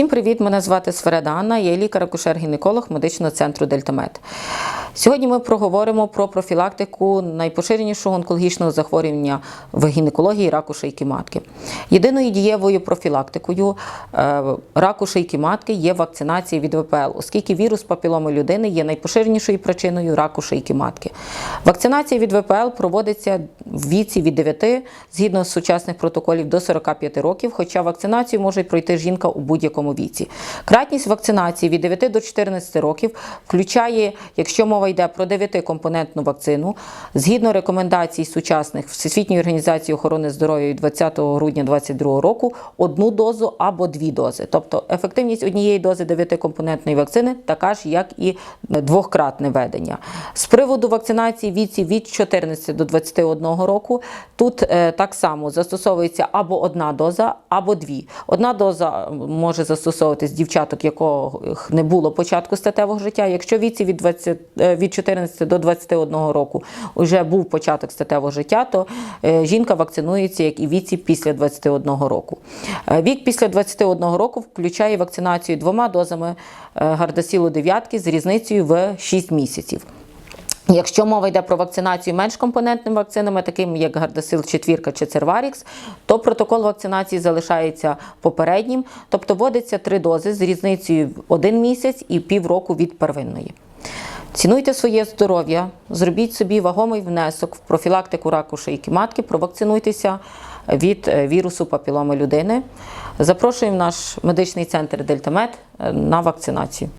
Всім привіт! Мене звати Свереда Анна, я лікар-акушер-гінеколог медичного центру Дельтамед. Сьогодні ми проговоримо про профілактику найпоширенішого онкологічного захворювання в гінекології раку шийки матки. Єдиною дієвою профілактикою е, раку шийки матки є вакцинація від ВПЛ, оскільки вірус папіломи людини є найпоширенішою причиною раку шийки матки. Вакцинація від ВПЛ проводиться в віці від 9 згідно з сучасних протоколів до 45 років, хоча вакцинацію може пройти жінка у будь-якому віці. Кратність вакцинації від 9 до 14 років включає, якщо мова йде про 9-компонентну вакцину, згідно рекомендацій сучасних Всесвітньої організації охорони здоров'я 20 грудня 2022 року, одну дозу або дві дози. Тобто ефективність однієї дози 9-компонентної вакцини така ж, як і двократне ведення. З приводу вакцинації віці від 14 до 21 року, тут е, так само застосовується або одна доза, або дві. Одна доза може застосовуватись дівчаток, яких не було початку статевого життя. Якщо віці від 20, е, від 14 до 21 року вже був початок статевого життя, то е, жінка вакцинується як і віці після 21 року. Е, Вік після 21 року включає вакцинацію двома дозами е, гардасілу дев'ятки з різницею в 6 місяців. Якщо мова йде про вакцинацію менш компонентними вакцинами, такими як Гардасил 4 чи Церварікс, то протокол вакцинації залишається попереднім, тобто вводиться три дози з різницею в один місяць і півроку від первинної. Цінуйте своє здоров'я, зробіть собі вагомий внесок в профілактику раку шийки матки, провакцинуйтеся від е, вірусу папіломи людини. Запрошуємо наш медичний центр Дельтамед е, на вакцинацію.